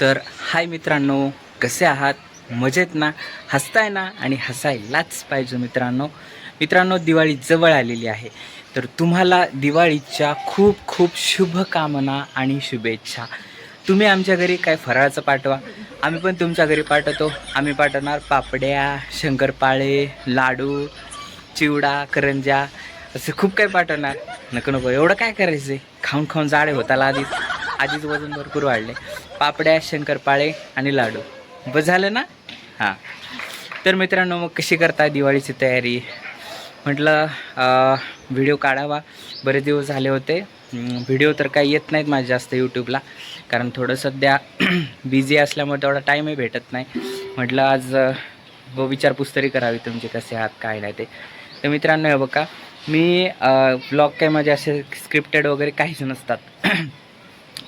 तर हाय मित्रांनो कसे आहात? मजेत ना? हसताय ना? आणि हसायलाच पाहिजे मित्रांनो. मित्रांनो दिवाळी जवळ आलेली आहे. तर तुम्हाला दिवाळीच्या खूप खूप शुभकामना आणि शुभेच्छा. तुम्ही आमच्या घरी काय फराळाचं पाठवा? आम्ही पण तुमच्या घरी पाठवतो. आम्ही पाठवणार पापड्या शंकरपाळे लाडू चिवडा करंजा असं खूप काही पाठवणार. नको नको एवढं काय करायचं आहे खाऊन खाऊन जाडे होताला आधीच. आधीच वजन भरपूर वाढले. पापड्या शंकरपाळे आणि लाडू. बस झालं ना? हां. तर मित्रांनो मग कशी करता दिवाळीची तयारी? म्हटलं व्हिडिओ काढावा. बरेच दिवस झाले होते. व्हिडिओ तर काही येत नाहीत माझे जास्त यूट्यूबला कारण थोडं सध्या बिझी असल्यामुळे तेवढा टाईमही भेटत नाही. म्हटलं आज व विचारपूस तरी करावी तुमचे कसे आहात काय नाही ते. तर मित्रांनो हे बघा. मी ब्लॉग काय माझे असे स्क्रिप्टेड वगैरे काहीच नसतात.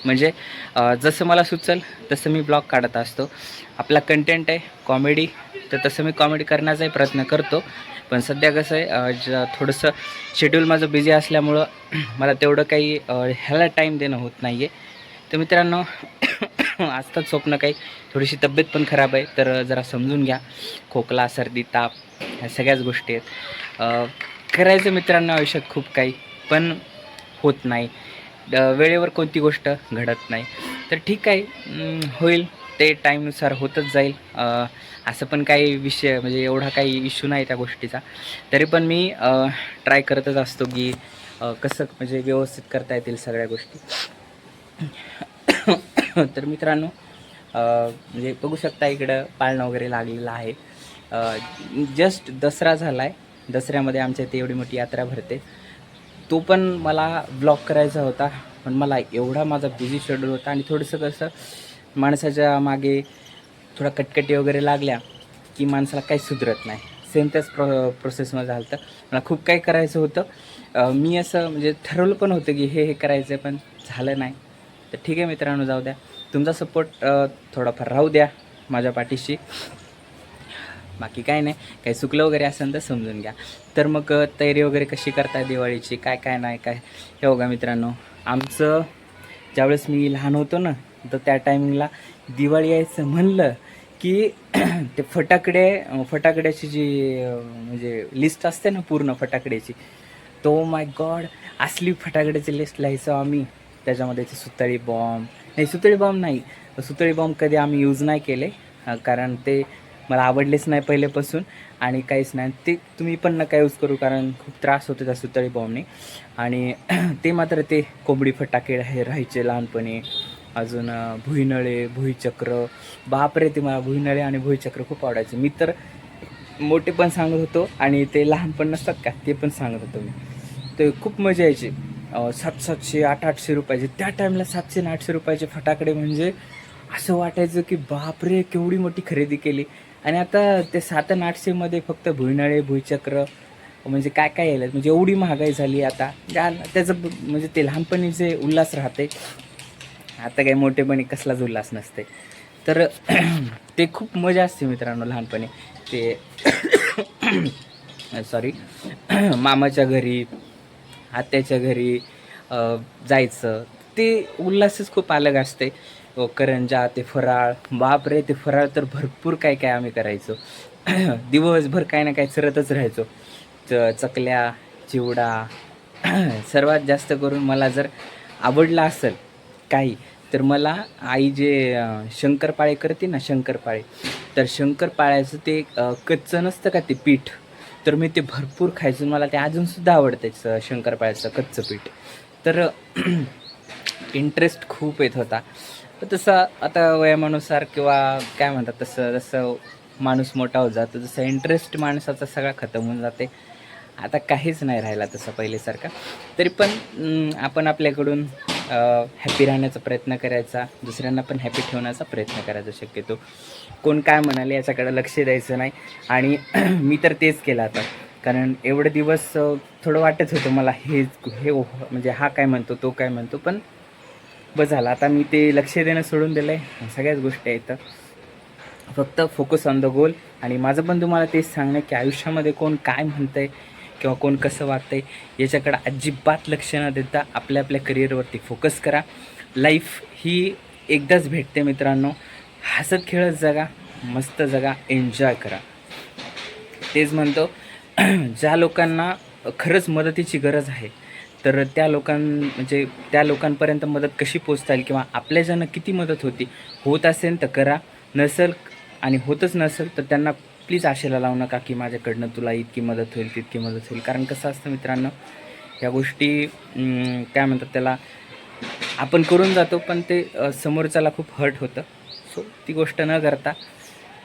म्हणजे जसं मला सुचल तसं मी ब्लॉग काढत असतो. आपला कंटेंट आहे कॉमेडी तर तसं मी कॉमेडी करण्याचाही प्रयत्न करतो. पण सध्या कसं आहे ज थोडंसं शेड्यूल माझं बिझी असल्यामुळं मला तेवढं काही ह्याला टाईम देणं होत नाही आहे तर मित्रांनो असतात स्वप्न काही थोडीशी तब्येत पण खराब आहे तर जरा समजून घ्या. खोकला सर्दी ताप ह्या सगळ्याच गोष्टी आहेत. करायचं मित्रांनो आयुष्यात खूप काही पण होत नाही. वेळेवर कोणती गोष्ट घडत नाही. तर ठीक आहे होईल ते टाईमनुसार होतच जाईल. असं पण काही विषय म्हणजे एवढा काही इश्यू नाही त्या गोष्टीचा. तरी पण मी ट्राय करतच असतो की कसं म्हणजे व्यवस्थित करता येतील सगळ्या गोष्टी. तर मित्रांनो म्हणजे बघू शकता इकडं पाळणं वगैरे लागलेलं आहे. जस्ट दसरा झाला आहे दसऱ्यामध्ये आमच्या इथे एवढी मोठी यात्रा भरते. तो पण मला ब्लॉग करायचा होता पण मला एवढा माझा बिझी शेड्यूल होता आणि थोडंसं कसं माणसाच्या मागे थोडा कटकटी वगैरे लागल्या की माणसाला काही सुधरत नाही. सेम त्याच प्रो प्रोसेसमध्ये झालं होतं मला खूप काही करायचं होतं. मी असं म्हणजे ठरवलं पण होतं की हे हे करायचं आहे पण झालं नाही. तर ठीक आहे मित्रांनो जाऊ द्या. तुमचा सपोर्ट थोडाफार राहू द्या माझ्या पाठीशी. बाकी काय नाही. काही चुकलं वगैरे असेल तर समजून घ्या. तर मग तयारी वगैरे कशी करताय दिवाळीची? काय काय नाही काय? हे बघा मित्रांनो आमचं ज्यावेळेस मी लहान होतो ना तर त्या टायमिंगला दिवाळी यायचं म्हणलं की ते फटाकडे फटाकड्याची जी म्हणजे लिस्ट असते ना पूर्ण फटाकड्याची तो माय गॉड असली फटाकड्याची लिस्ट लिहायचो आम्ही. त्याच्यामध्ये ते सुतळी बॉम्ब नाही सुतळी बॉम्ब नाही. सुतळी बॉम्ब कधी आम्ही यूज नाही केले कारण ते मला आवडलेच नाही पहिलेपासून आणि काहीच नाही. ते तुम्ही पण नका यूज करू कारण खूप त्रास होतो त्या सुतळी बॉम्बने आणि ते मात्र ते कोंबडी फटाके हे राहायचे लहानपणी. अजून भुईनळे भुईचक्र. बापरे ते मला भुईनळे आणि भुईचक्र खूप आवडायचे. मी तर मोठे पण सांगत होतो आणि ते लहान पण नसतात का ते पण सांगत होतो मी. ते खूप मजा यायची. सात सातशे आठ आठशे रुपयाचे. त्या टाईमला सातशे आणि आठशे रुपयाचे फटाकडे म्हणजे असं वाटायचं की बापरे केवढी मोठी खरेदी केली. आणि आता ते सातन आठशेमध्ये फक्त भुईनाळे भुईचक्र म्हणजे काय काय यायला म्हणजे एवढी महागाई झाली आता. त्या त्याचं म्हणजे ते लहानपणी जे उल्हास राहते आता काही मोठेपणी कसलाच उल्हास नसते. तर ते खूप मजा असते मित्रांनो लहानपणी. ते सॉरी मामाच्या घरी आत्याच्या घरी जायचं. ते उल्हासच खूप अलग असते. करंजा ते फराळ. बापरे ते फराळ तर भरपूर काय काय आम्ही करायचो. दिवसभर काय ना काय चरतच राहायचो. च चकल्या चिवडा सर्वात जास्त करून मला जर आवडला असेल काही तर मला आई जे शंकरपाळे करते ना शंकरपाळे तर शंकरपाळ्याचं ते कच्चं नसतं का ते पीठ? तर मी ते भरपूर खायचो मला ते अजूनसुद्धा आवडतं शंकरपाळ्याचं कच्चं पीठ. तर इंटरेस्ट खूप येत होता. तसं आता वयामानुसार किंवा काय म्हणतात तसं जसं माणूस मोठा होत जातो जसं इंटरेस्ट माणसाचा सगळा खतम होऊन जाते. आता काहीच नाही राहिला तसं पहिलेसारखा तरी पण आपण आपल्याकडून हॅपी राहण्याचा प्रयत्न करायचा दुसऱ्यांना पण हॅपी ठेवण्याचा प्रयत्न करायचा शक्यतो. कोण काय म्हणाले याच्याकडे लक्ष द्यायचं नाही. आणि मी तर तेच केलं आता. कारण एवढे दिवस थोडं वाटत होतं मला हे हे हो, म्हणजे हा काय म्हणतो तो काय म्हणतो पण बस झालं. आता मी ते लक्ष देणं सोडून दिलं आहे सगळ्याच गोष्टी आहेत. फक्त फोकस ऑन द गोल आणि माझं पण तुम्हाला तेच सांगणं की आयुष्यामध्ये कोण काय म्हणतंय किंवा कोण कसं वागतंय याच्याकडं अजिबात लक्ष न देता आपल्या आपल्या करिअरवरती फोकस करा. लाईफ ही एकदाच भेटते मित्रांनो. हसत खेळत जगा मस्त जगा एन्जॉय करा. तेच म्हणतो. ज्या लोकांना खरंच मदतीची गरज आहे तर त्या लोकां म्हणजे त्या लोकांपर्यंत मदत कशी पोचता येईल किंवा आपल्या ज्यांना किती मदत होती? होत असेल तर करा. नसेल आणि होतच नसेल तर त्यांना प्लीज आशेला लावू नका की माझ्याकडनं तुला इतकी मदत होईल तितकी मदत होईल. कारण कसं असतं मित्रांनो या गोष्टी काय म्हणतात त्याला आपण करून जातो पण ते समोरच्याला खूप हर्ट होतं. सो ती गोष्ट न करता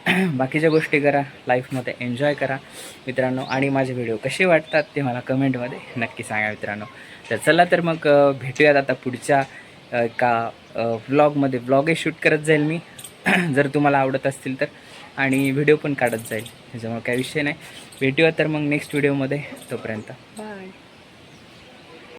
बाकीच्या गोष्टी करा लाईफमध्ये एन्जॉय करा मित्रांनो. आणि माझे व्हिडिओ कसे वाटतात ते मला कमेंटमध्ये नक्की सांगा मित्रांनो. तर चला तर मग भेटूयात आता पुढच्या एका व्लॉगमध्ये व्लॉगही शूट करत जाईल मी. जर तुम्हाला आवडत असतील तर. आणि व्हिडिओ पण काढत जाईल. त्याच्यामुळे काही विषय नाही. भेटूया तर मग नेक्स्ट व्हिडिओमध्ये तोपर्यंत. बाय